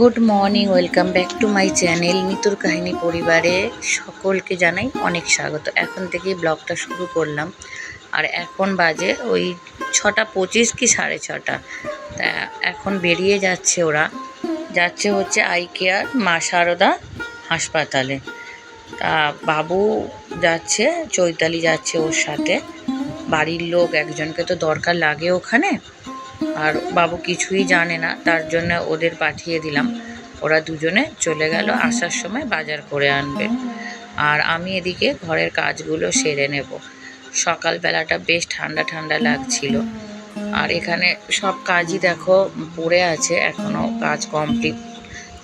Good morning, welcome back to my channel নিতুর কাহিনী পরিবারে। সকলকে জানাই অনেক স্বাগত। এখন থেকেই ব্লগটা শুরু করলাম। আর এখন বাজে ওই ছটা পঁচিশ কি সাড়ে ছটা। তা এখন বেরিয়ে যাচ্ছে ওরা। যাচ্ছে হচ্ছে আই কেয়ার মা সারদা হাসপাতালে। তা বাবু যাচ্ছে, চৈতালি যাচ্ছে ওর সাথে। বাড়ির লোক একজনকে তো দরকার লাগে ওখানে। আর বাবু কিছুই জানে না, তার জন্য ওদের পাঠিয়ে দিলাম। ওরা দুজনে চলে গেল, আসার সময় বাজার করে আনবে। আর আমি এদিকে ঘরের কাজগুলো সেরে নেব। সকালবেলাটা বেশ ঠান্ডা ঠান্ডা লাগছিল। আর এখানে সব কাজই দেখো পড়ে আছে এখনও কাজ কমপ্লিট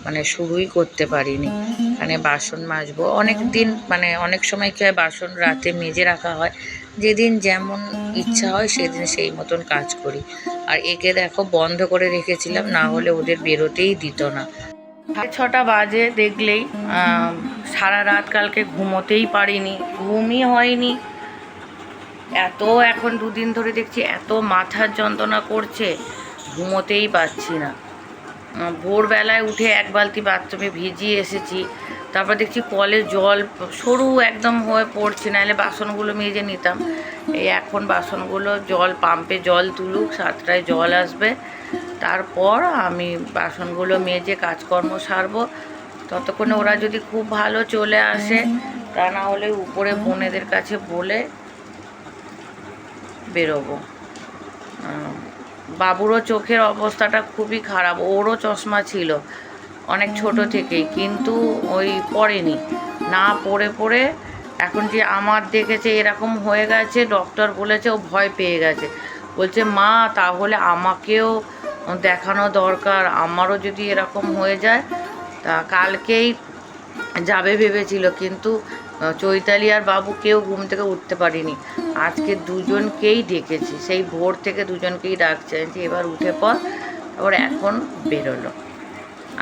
মানে শুরুই করতে পারিনি। মানে বাসন মাজবো অনেক দিন মানে অনেক সময় কি হয়, বাসন রাতে মেজে রাখা হয় যেদিন যেমন ইচ্ছা হয় সেদিন সেই মতন কাজ করি। আর একে দেখো বন্ধ করে রেখেছিলাম, না হলে ওদের বেরোতেই দিত না। সাড়ে ছটা বাজে দেখলেই সারা রাত কালকে ঘুমোতেই পারিনি, ঘুমই হয়নি। এত এখন দুদিন ধরে দেখছি, এত মাথার যন্ত্রণা করছে, ঘুমোতেই পারছি না। ভোরবেলায় উঠে এক বালতি বাথরুমে ভিজিয়ে এসেছি। তারপর দেখছি কলে জল সরু একদম হয়ে পড়ছে, নাহলে বাসনগুলো মেজে নিতাম। এই এখন বাসনগুলো জল পাম্পে জল তুলুক, সাতটায় জল আসবে। তারপর আমি বাসনগুলো মেজে কাজকর্ম সারবো। ততক্ষণে ওরা যদি খুব ভালো চলে আসে, তা না হলে উপরে বোনেদের কাছে বলে বেরোবো। বাবুরও চোখের অবস্থাটা খুবই খারাপ, ওরও চশমা ছিল অনেক ছোট থেকেই, কিন্তু ওই পড়েনি। না পড়ে পড়ে এখন যে আমার দেখেছে এরকম হয়ে গেছে ডক্টর বলেছে ও ভয় পেয়ে গেছে। বলছে, মা, তাহলে আমাকেও দেখানো দরকার, আমারও যদি এরকম হয়ে যায়, তা কালকেই যাবে ভেবেছিল, কিন্তু চৈতালি আর বাবু কেউ ঘুম থেকে উঠতে পারিনি। আজকে দুজনকেই ডেকেছি। সেই ভোর থেকে দুজনকেই ডাকছে। যে এবার উঠে পর তারপর এখন বেরোলো।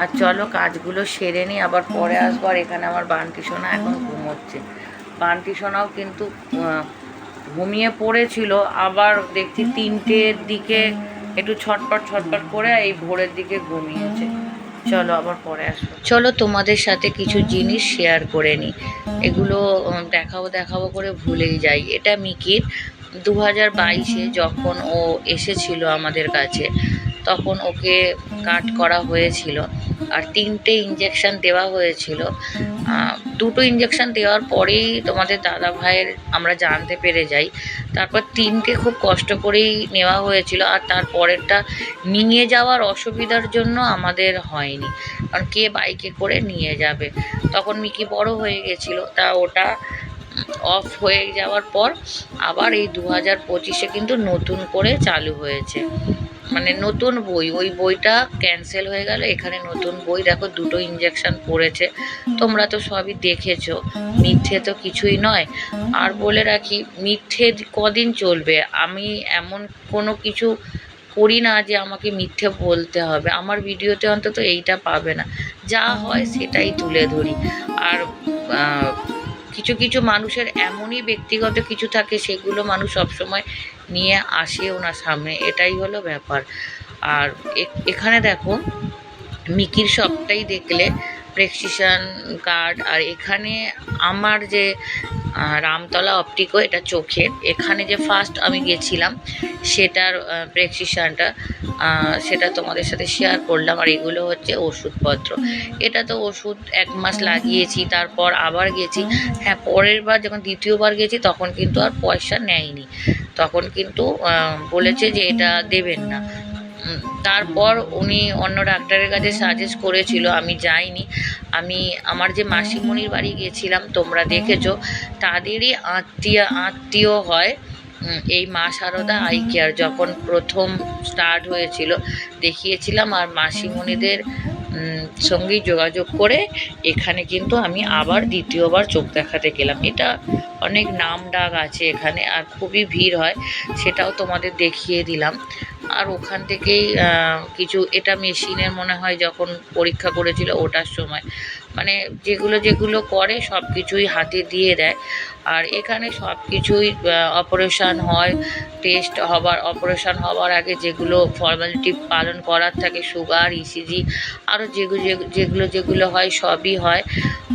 আর চলো, কাজগুলো সেরে নিই। আবার পরে আসব। আর এখানে আমার বান্টি সোনা এখন ঘুমোচ্ছে। বান্টি সোনাও কিন্তু ঘুমিয়ে পড়েছিল। আবার দেখছি তিনটের দিকে একটু ছটপট ছটপট করে এই ভোরের দিকে ঘুমিয়েছে। চলো আবার পরে আসব চলো তোমাদের সাথে কিছু জিনিস শেয়ার করে নি। এগুলো দেখাবো দেখাবো করে ভুলেই যাই। এটা মিকির। দু হাজার বাইশে যখন ও এসেছিল আমাদের কাছে তখন ওকে কাট করা হয়েছিল। আর তিনটে ইঞ্জেকশন দেওয়া হয়েছিল। দুটো ইঞ্জেকশন দেওয়ার পরেই তোমাদের দাদা ভাইয়ের আমরা জানতে পেরে যাই। তারপর তিনটে খুব কষ্ট করেই নেওয়া হয়েছিল আর তারপরেরটা নিয়ে যাওয়ার অসুবিধার জন্য আমাদের হয়নি। কারণ কে বাইকে করে নিয়ে যাবে? তখন মিকি বড় হয়ে গেছিল। তা ওটা অফ হয়ে যাওয়ার পর আবার এই দু হাজার পঁচিশে কিন্তু নতুন করে চালু হয়েছে। মানে নতুন বই, ওই বইটা ক্যান্সেল হয়ে গেল, এখানে নতুন বই, দেখো দুটো ইঞ্জেকশন পড়েছে, তোমরা তো সবই দেখেছ, মিথ্যে তো কিছুই নয়। আর বলে রাখি, মিথ্যে কদিন চলবে? আমি এমন কোনো কিছু করি না যে আমাকে মিথ্যে বলতে হবে। আমার ভিডিওতে অন্তত এইটা পাবে না। যা হয় সেটাই তুলে ধরি। আর কিছু কিছু মানুষের এমনই ব্যক্তিগত কিছু থাকে, সেগুলো মানুষ সবসময় নিয়ে আসেও না সামনে। এটাই হলো ব্যাপার। আর এখানে দেখো, মিকির সবটাই দেখলে প্রেসক্রিপশন কার্ড আর এখানে আমার যে রামতলা অপটিকো, এটা চোখের। এখানে যে ফার্স্ট আমি গেছিলাম, সেটার প্রেসক্রিপশনটা সেটা তোমাদের সাথে শেয়ার করলাম। আর এগুলো হচ্ছে ওষুধপত্র। এটা তো ওষুধ এক মাস লাগিয়েছি, তারপর আবার গেছি। হ্যাঁ পরের বার যখন দ্বিতীয়বার গেছি, তখন কিন্তু আর পয়সা নেয়নি। তখন কিন্তু বলেছে যে এটা দেবেন না। তারপর উনি অন্য ডাক্তারের কাছে সাজেস্ট করেছিল, আমি যাইনি। আমি, আমার যে মাসিমণির বাড়ি গিয়েছিলাম তোমরা দেখেছ, তাদেরই আত্মীয় আত্মীয় হয় এই মা সারদা আই কেয়ার যখন প্রথম স্টার্ট হয়েছিল, দেখিয়েছিলাম আর মাসিমণিদের সঙ্গেই যোগাযোগ করে এখানে কিন্তু আমি আবার দ্বিতীয়বার চোখ দেখাতে গেলাম। এটা অনেক নাম ডাক আছে এখানে আর খুবই ভিড় হয়, সেটাও তোমাদের দেখিয়ে দিলাম। আর ওখান থেকেই কিছু, এটা মেশিনের মনে হয় যখন পরীক্ষা করেছিল ওটার সময়। মানে যেগুলো যেগুলো করে সব কিছুই হাতে দিয়ে দেয়। আর এখানে সব কিছুই অপারেশান হয় টেস্ট হবার অপারেশান হওয়ার আগে যেগুলো ফর্মালিটি পালন করার থাকে সুগার ইসিজি আরও যেগুলো যেগুলো যেগুলো হয় সবই হয়।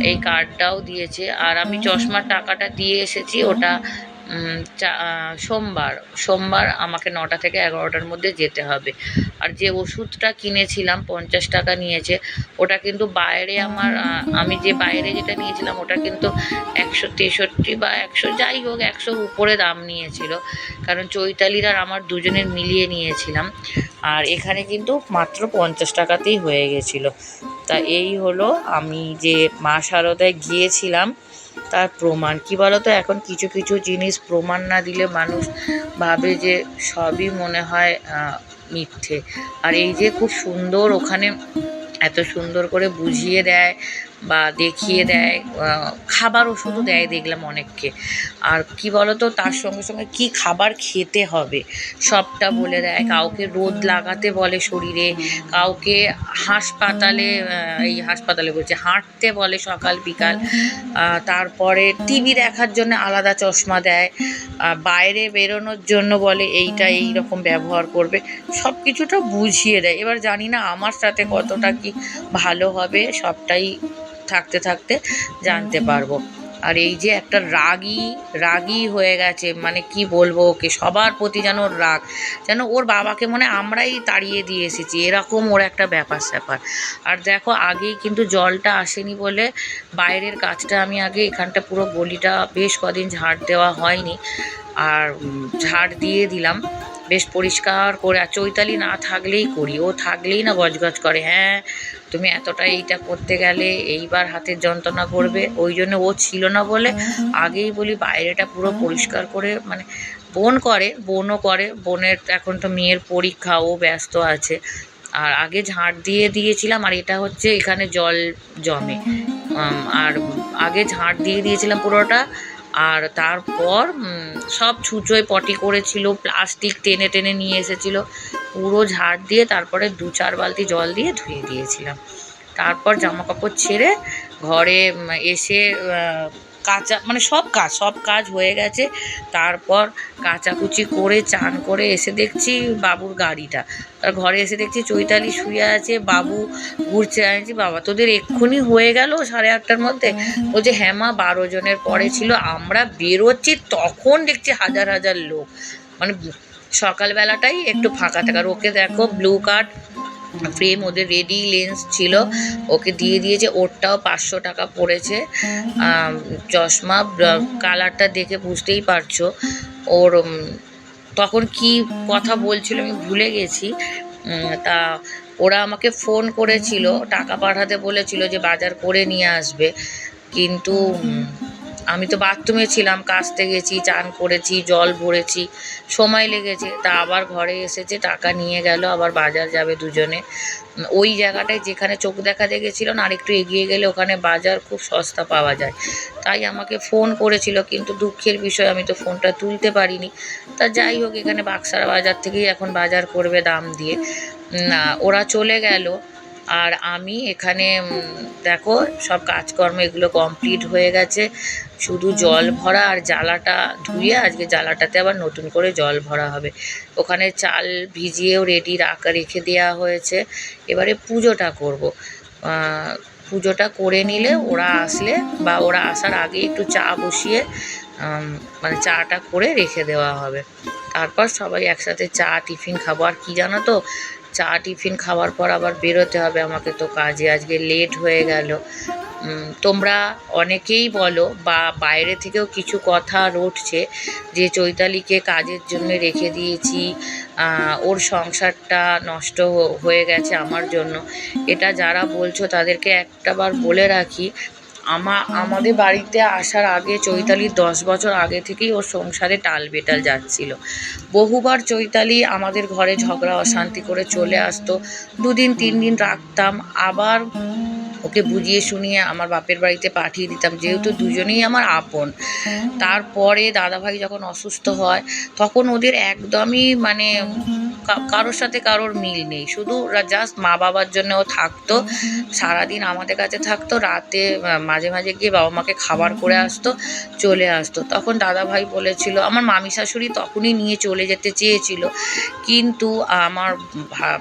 এই কার্ডটাও দিয়েছে। আর আমি চশমার টাকাটা দিয়ে এসেছি, ওটা সোমবার সোমবার আমাকে নটা থেকে এগারোটার মধ্যে যেতে হবে। আর যে ওষুধটা কিনেছিলাম, পঞ্চাশ টাকা নিয়েছে, ওটা কিন্তু বাইরে আমার আমি যে বাইরে যেটা নিয়েছিলাম, ওটা কিন্তু একশো তেষট্টি বা একশো, যাই হোক, একশো উপরে দাম নিয়েছিল। কারণ চৈতালির আর আমার দুজনের মিলিয়ে নিয়েছিলাম। আর এখানে কিন্তু মাত্র পঞ্চাশ টাকাতেই হয়ে গেছিল। তা এই হলো আমি যে মা শারদায় গিয়েছিলাম তার প্রমাণ। কি বলতো, এখন কিছু কিছু জিনিস প্রমাণ না দিলে মানুষ ভাবে যে সবই মনে হয় মিথ্যে। আর এই যে খুব সুন্দর ওখানে এত সুন্দর করে বুঝিয়ে দেয় বা দেখিয়ে দেয় খাবার ওষুধও দেয় দেখলাম অনেককে। আর কি বলতো, তার সঙ্গে সঙ্গে কি খাবার খেতে হবে, সবটা বলে দেয়। কাউকে রোদ লাগাতে বলে শরীরে, কাউকে হাসপাতালে এই হাসপাতালে বলছে, হাঁটতে বলে সকাল, বিকাল। তারপরে টিভি দেখার জন্য আলাদা চশমা দেয়। বাইরে বেরোনোর জন্য বলে এইটা এই রকম ব্যবহার করবে। সব কিছুটা বুঝিয়ে দেয়। এবার জানি না আমার সাথে কতটা কি ভালো হবে, সবটাই থাকতে থাকতে জানতে পারব। আর এই যে একটা রাগী রাগী হয়ে গেছে মানে কি বলব ওকে সবার প্রতি যেন রাগ যেন ওর বাবাকে মনে আমরাই তাড়িয়ে দিয়ে এসেছি এরকম ওর একটা ব্যাপার স্যাপার। আর দেখো আগেই কিন্তু জলটা আসেনি বলে বাইরের কাজটা আমি আগে এখানটা পুরো গলিটা বেশ কদিন ঝাড় দেওয়া হয়নি আর ঝাড় দিয়ে দিলাম। বেশ পরিষ্কার করে আর চৈতালি না থাকলেই করি ও থাকলেই না গজগজ করে হ্যাঁ তুমি এতটা এইটা করতে গেলে এইবার হাতের যন্ত্রণা করবে। ওই জন্য ও ছিল না বলে আগেই বলি বাইরেটা পুরো পরিষ্কার করে মানে বোন করে বোনও করে বোনের এখন তো মেয়ের পরীক্ষা ও ব্যস্ত আছে। আর আগে ঝাঁট দিয়ে দিয়েছিলাম আর এটা হচ্ছে এখানে জল জমে। আর আগে ঝাঁট দিয়ে দিয়েছিলাম পুরোটা আর তারপর সব ছুঁচোয় পটি করেছিল, প্লাস্টিক টেনে টেনে নিয়ে এসেছিল। পুরো ঝাড় দিয়ে তারপরে দু চার বালতি জল দিয়ে ধুয়ে দিয়েছিলাম। তারপর জামা কাপড় ছেড়ে ঘরে এসে কাঁচা মানে সব কাজ সব কাজ হয়ে গেছে। তারপর কাচাকুচি করে চান করে এসে দেখছি বাবুর গাড়িটা। তার ঘরে এসে দেখছি চৈতালি শুয়ে আছে বাবু ঘুরছে আনছি বাবা তোদের এক্ষুনি হয়ে গেল সাড়ে আটটার মধ্যে? বলছে হ্যাঁ মা বারো জনের পরে ছিল আমরা বেরোচ্ছি তখন দেখছি হাজার হাজার লোক। মানে সকালবেলাটাই একটু ফাঁকা থাকার ওকে দেখো ব্লু কার্ড ফ্রেম ওদের রেডি লেন্স ছিল, ওকে দিয়ে দিয়েছে, ওরটাও পাঁচশো টাকা পড়েছে। চশমা কালারটা দেখে বুঝতেই পারছ। ওর তখন কি কথা বলছিল আমি ভুলে গেছি। তা ওরা আমাকে ফোন করেছিল, টাকা পাঠাতে বলেছিল যে বাজার করে নিয়ে আসবে। কিন্তু আমি তো বাথরুমে ছিলাম, কাচতে গেছি, চান করেছি, জল ভরেছি, সময় লেগেছে। তা আবার ঘরে এসেছে, টাকা নিয়ে গেল, আবার বাজার যাবে দুজনে। ওই জায়গাটায় যেখানে চোখ দেখাতে গেছিল না, আরেকটু এগিয়ে গেলে ওখানে বাজার খুব সস্তা পাওয়া যায়। তাই আমাকে ফোন করেছিল, কিন্তু দুঃখের বিষয়, আমি তো ফোনটা তুলতে পারিনি। তা যাই হোক, এখানে বাক্সারা বাজার থেকেই এখন বাজার করবে দাম দিয়ে। না ওরা চলে গেল। আর আমি এখানে দেখো, সব কাজকর্ম এগুলো কমপ্লিট হয়ে গেছে। শুধু জল ভরা আর জ্বালাটা ধুয়ে আজকে জ্বালাটাতে আবার নতুন করে জল ভরা হবে। ওখানে চাল ভিজিয়েও রেডি রাখা, রেখে দেওয়া হয়েছে। এবারে পুজোটা করব। পুজোটা করে নিলে ওরা আসলে বা ওরা আসার আগে একটু চা বসিয়ে মানে চাটা করে রেখে দেওয়া হবে। তারপর সবাই একসাথে চা, টিফিন খাব। আর কী জানো তো চা টিফিন খাওয়ার পর আবার বেরোতে হবে আমাকে তো কাজে। আজকে লেট হয়ে গেল। তোমরা অনেকেই বলো বা বাইরে থেকেও কিছু কথা রটছে যে চৈতালিকে কাজের জন্য রেখে দিয়েছি ওর সংসারটা নষ্ট হয়ে গেছে আমার জন্য। এটা যারা বলছো তাদেরকে একটাবার বলে রাখি আমা, আমাদের বাড়িতে আসার আগে চৈতালির দশ বছর আগে থেকেই ওর সংসারে টাল বেটাল যাচ্ছিল। বহুবার চৈতালি আমাদের ঘরে ঝগড়া, অশান্তি করে চলে আসতো। দুদিন, তিন দিন রাখতাম। আবার ওকে বুঝিয়ে শুনিয়ে আমার বাপের বাড়িতে পাঠিয়ে দিতাম যেহেতু দুজনেই আমার আপন। তারপরে দাদাভাই যখন অসুস্থ হয় তখন ওদের একদমই মানে কারোর সাথে কারোর মিল নেই। শুধু জাস্ট মা বাবার জন্য ও থাকতো। সারাদিন আমাদের কাছে থাকতো রাতে মাঝে মাঝে গিয়ে বাবা মাকে খাবার করে আসতো চলে আসতো। তখন দাদাভাই বলেছিল আমার মামি শাশুড়ি তখনই নিয়ে চলে যেতে চেয়েছিল। কিন্তু আমার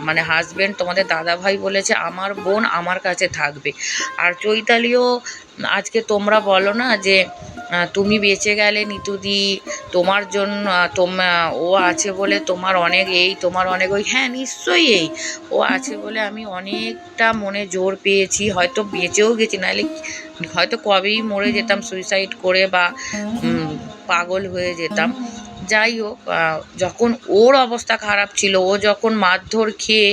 মানে হাজব্যান্ড তোমাদের দাদাভাই বলেছে আমার বোন আমার কাছে থাকবে। আর চৈতালিও, আজকে তোমরা বলো না যে তুমি বেঁচে গেলে নিতুদি, তোমার জন্য তোমরা ও আছে বলে তোমার অনেক এই, তোমার অনেক ওই। হ্যাঁ নিশ্চয়ই এই। ও আছে বলে আমি অনেকটা মনে জোর পেয়েছি। হয়তো বেঁচেও গেছি, নাহলে হয়তো কবেই মরে যেতাম সুইসাইড করে বা পাগল হয়ে যেতাম। যাই হোক যখন ওর অবস্থা খারাপ ছিল, ও যখন মারধর খেয়ে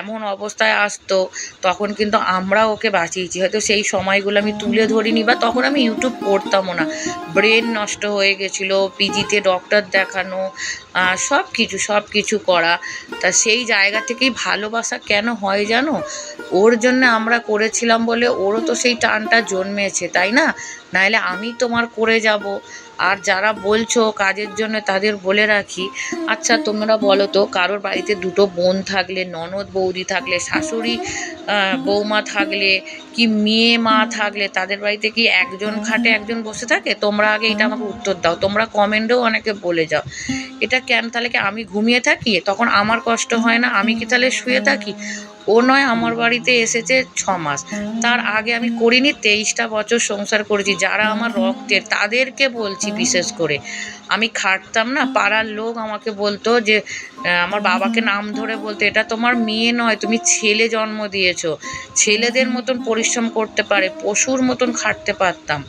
এমন অবস্থায় আসতো, তখন কিন্তু আমরা ওকে বাঁচিয়েছি। হয়তো সেই সময়গুলো আমি তুলে ধরিনি বা তখন আমি ইউটিউব করতামও না। ব্রেন নষ্ট হয়ে গেছিল, পিজিতে ডক্টর দেখানো সব কিছু সব কিছু করা। তা সেই জায়গা থেকেই ভালোবাসা কেন হয় জানো? ওর জন্য আমরা করেছিলাম বলে ওরও তো সেই টানটা জন্মেছে, তাই না? নাহলে আমি তোমার করে যাব। আর যারা বলছো কাজের জন্য তাদের বলে রাখি আচ্ছা তোমরা বলো তো, কারোর বাড়িতে দুটো বোন থাকলে, ননদ বৌদি থাকলে, শাশুড়ি বৌমা থাকলে কি মেয়ে মা থাকলে, তাদের বাড়িতে কি একজন খাটে একজন বসে থাকে? তোমরা আগে এটা আমাকে উত্তর দাও। তোমরা কমেন্টেও অনেকে বলে যাও। এটা কেন? তাহলে কি আমি ঘুমিয়ে থাকি? তখন আমার কষ্ট হয় না? আমি কি তাহলে শুয়ে থাকি? ও নয় আমার বাড়িতে এসেছে ছ মাস। তার আগে আমি করিনি তেইশটা বছর সংসার করেছি। যারা আমার রক্তের তাদেরকে বলছি বিশেষ করে। আমি খাটতাম না পাড়ার লোক আমাকে বলতো যে আমার বাবাকে নাম ধরে বলতো এটা তোমার মেয়ে নয় তুমি ছেলে জন্ম দিয়েছ। ছেলেদের মতন পরিশ্রম করতে পারে পশুর মতন খাটতে পারতাম।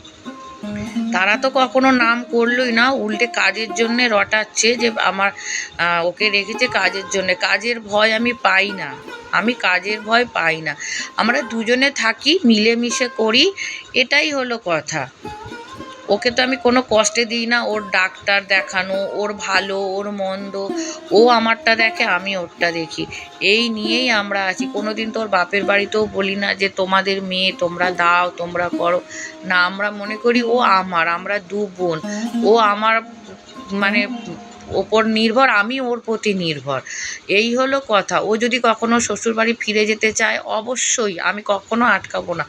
তারা তো কখনো নাম করলোই না, উল্টে কাজের জন্যে রটাচ্ছে যে আমার ওকে রেখেছে কাজের জন্য। কাজের ভয় আমি পাই না। আমি কাজের ভয় পাই না। আমরা দুজনে থাকি, মিলেমিশে করি, এটাই হলো কথা। ওকে তো আমি কোনো কষ্টে দিই না। ওর ডাক্তার দেখানো, ওর ভালো, ওর মন্দ, ও আমারটা দেখে, আমি ওরটা দেখি। এই নিয়েই আমরা আছি। কোনো দিন তো ওর বাপের বাড়িতেও বলি না যে, তোমাদের মেয়ে, তোমরা দাও, তোমরা করো। না, আমরা মনে করি ও আমার, আমরা দু বোন। ও আমার মানে ওপর নির্ভর, আমি ওর প্রতি নির্ভর। এই হলো কথা। ও যদি কখনো শ্বশুরবাড়ি ফিরে যেতে চায়, অবশ্যই আমি কখনো আটকাবো না।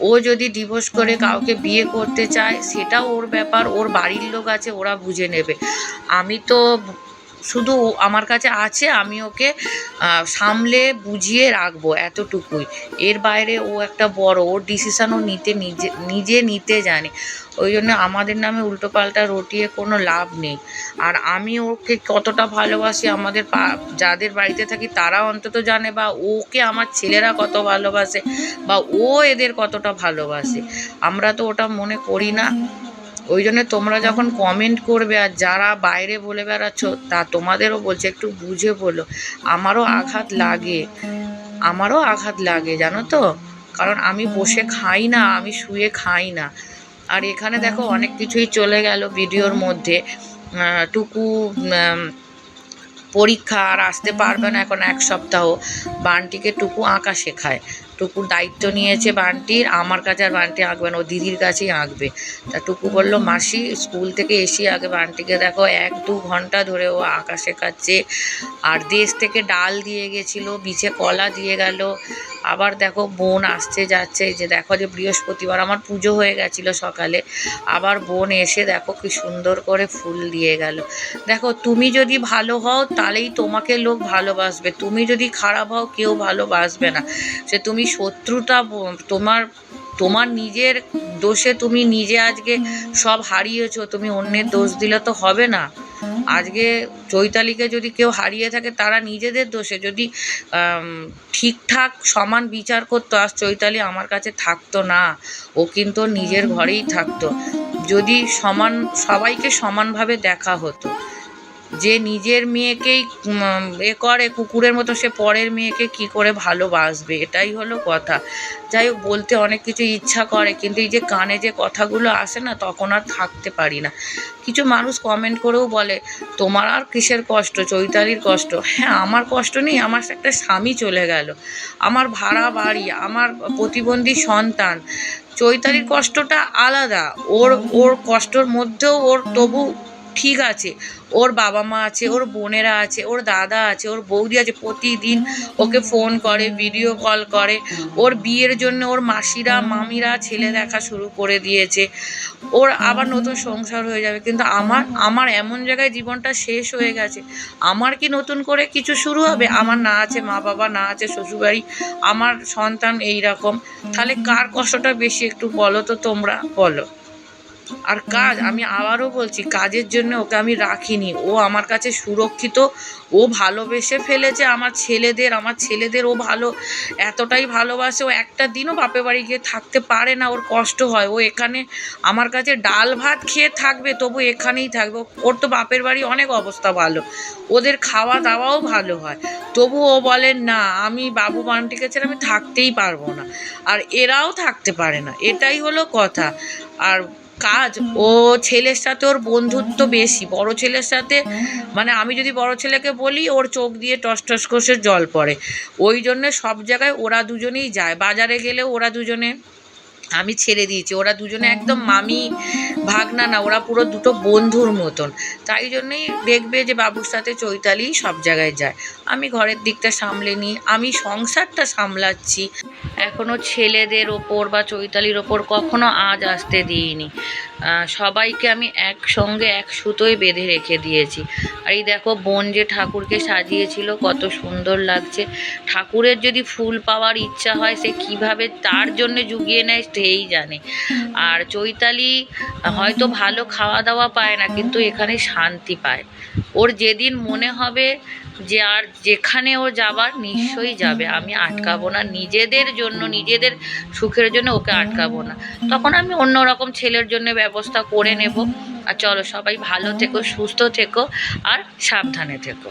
ও যদি ডিভোর্স করে কাউকে বিয়ে করতে চায় সেটা ওর ব্যাপার। ওর বাড়ির লোক আছে, ওরা বুঝে নেবে। আমি তো শুধু আমার কাছে আছে, আমি ওকে সামলে বুঝিয়ে রাখব এতটুকুই। এর বাইরে ও একটা বড়, ওর ডিসিশানও নিতে নিজে নিজে নিতে জানে। ওই জন্য আমাদের নামে উল্টোপাল্টা রটিয়ে কোনো লাভ নেই। আর আমি ওকে কতটা ভালোবাসি, আমাদের যাদের বাড়িতে থাকি তারা অন্তত জানে বা ওকে আমার ছেলেরা কত ভালোবাসে বা ও এদের কতটা ভালোবাসে। আমরা তো ওটা মনে করি না। ওই জন্য তোমরা যখন কমেন্ট করবে আর যারা বাইরে বলে বেড়াচ্ছ, তা তোমাদেরও বলছে, একটু বুঝে বলো। আমারও আঘাত লাগে। আমারও আঘাত লাগে, জানো তো? কারণ আমি বসে খাই না, আমি শুয়ে খাই না। আর এখানে দেখো অনেক কিছুই চলে গেল ভিডিওর মধ্যে। টুকু পরীক্ষা আর আসতে পারবে না এখন এক সপ্তাহ। বানটিকে টুকু আঁকা শেখায়। টুকুর দায়িত্ব নিয়েছে বান্টির, আমার কাছে আর বান্টি আঁকবে না, ও দিদির কাছেই আঁকবে। তা টুকু বলল, মাসি, স্কুল থেকে এসে আগে বান্টিকে দেখো, এক দু ঘণ্টা ধরে ও আঁকা শেখাচ্ছে। আর দেশ থেকে ডাল দিয়ে গেছিল, বিছে কলা দিয়ে গেল আবার দেখো বোন আসছে, যাচ্ছে যে দেখো যে বৃহস্পতিবার, আমার পুজো হয়ে গেছিল সকালে। আবার বোন এসে দেখো কি সুন্দর করে ফুল দিয়ে গেল। দেখো, তুমি যদি ভালো হও, তাহলেই তোমাকে লোক ভালোবাসবে। তুমি যদি খারাপ হও, কেউ ভালোবাসবে না। সে তুমি শত্রুটা তোমার তোমার নিজের দোষে তুমি নিজে আজকে সব হারিয়েছো, তুমি অন্যের দোষ দিলে তো হবে না। আজকে চৈতালিকে যদি কেউ হারিয়ে থাকে, তারা নিজেদের দোষে যদি ঠিকঠাক সমান বিচার করতো, আজ চৈতালি আমার কাছে থাকতো না, ও কিন্তু নিজের ঘরেই থাকতো। যদি সমান, সবাইকে সমানভাবে দেখা হতো। যে নিজের মেয়েকেই এ করে, কুকুরের মতো সে পরের মেয়েকে কি করে ভালোবাসবে? এটাই হলো কথা। যাই হোক, বলতে অনেক কিছু ইচ্ছা করে, কিন্তু এই যে কানে যে কথাগুলো আসে না, তখন আর থাকতে পারি না। কিছু মানুষ কমেন্ট করেও বলে, তোমার আর কিসের কষ্ট? চৈতালির কষ্ট? হ্যাঁ আমার কষ্ট নেই, আমার একটা স্বামী চলে গেল। আমার ভাড়া বাড়ি, আমার প্রতিবন্ধী সন্তান। চৈতালির কষ্টটা আলাদা। ওর ওর কষ্টর মধ্যেও ওর তবু ঠিক আছে। ওর বাবা মা আছে, ওর বোনেরা আছে, ওর দাদা আছে, ওর বৌদি আছে, প্রতিদিন ওকে ফোন করে ভিডিও কল করে। ওর বিয়ের জন্য ওর মাসিরা, মামিরা ছেলে দেখা শুরু করে দিয়েছে। ওর আবার নতুন সংসার হয়ে যাবে। কিন্তু আমার আমার এমন জায়গায় জীবনটা শেষ হয়ে গেছে। আমার কি নতুন করে কিছু শুরু হবে? আমার না আছে মা বাবা না আছে শ্বশুরবাড়ি। আমার সন্তান এই রকম তাহলে কার কষ্টটা বেশি একটু বলো তো তোমরা? বলো। আর কাজ, আমি আবারও বলছি, কাজের জন্য ওকে আমি রাখিনি। ও আমার কাছে সুরক্ষিত, ও ভালোবেসে ফেলেছে আমার ছেলেদের আমার ছেলেদের ও ভালো, এতটাই ভালোবাসে। ও একটা দিনও বাপের বাড়ি গিয়ে থাকতে পারে না, ওর কষ্ট হয়। ও এখানে আমার কাছে ডাল ভাত খেয়ে থাকবে, তবু এখানেই থাকবে। ওর তো বাপের বাড়ি অনেক অবস্থা ভালো। ওদের খাওয়া দাওয়াও ভালো হয়। তবু ও বলে, না, আমি বাবু বান্টিকে ছেড়ে আমি থাকতেই পারব না। আর এরাও থাকতে পারে না। এটাই হলো কথা। আর কাজ। ও ছেলের সাথে ওর বন্ধুত্ব বেশি। বড় ছেলের সাথে মানে আমি যদি বড় ছেলেকে বলি, ওর চোখ দিয়ে টস টস কষে জল পড়ে। ওই জন্য সব জায়গায় ওরা দুজনেই যায়। বাজারে গেলে ওরা দুজনে আমি ছেড়ে দিয়েছি। ওরা দুজনে একদম মামি ভাগনা না ওরা পুরো দুটো বন্ধুর মতন। তাই জন্যেই দেখবে যে বাবুর সাথে চৈতালি সব জায়গায় যায়। আমি ঘরের দিকটা সামলে নিই আমি সংসারটা সামলাচ্ছি। এখনও ছেলেদের ওপর বা চৈতালির ওপর কখনো আজ আসতে দিইনি। সবাইকে আমি একসঙ্গে এক সুতোয় বেঁধে রেখে দিয়েছি। আর এই দেখো বোন যে ঠাকুরকে সাজিয়েছিল, কত সুন্দর লাগছে। ঠাকুরের যদি ফুল পাওয়ার ইচ্ছা হয়, সে কীভাবে তার জন্য জুগিয়ে নেয় সেই জানে। আর চৈতালি হয়তো ভালো খাওয়া দাওয়া পায় না, কিন্তু এখানে শান্তি পায়। ওর যেদিন মনে হবে যে আর যেখানে ও যাবার নিশ্চয়ই যাবে। আমি আটকাবো না। নিজেদের জন্য, নিজেদের সুখের জন্য ওকে আটকাবো না। তখন আমি অন্য রকম ছেলের জন্য ব্যবস্থা করে নেব। আর চলো সবাই ভালো থেকো, সুস্থ থেকো, আর সাবধানে থেকো।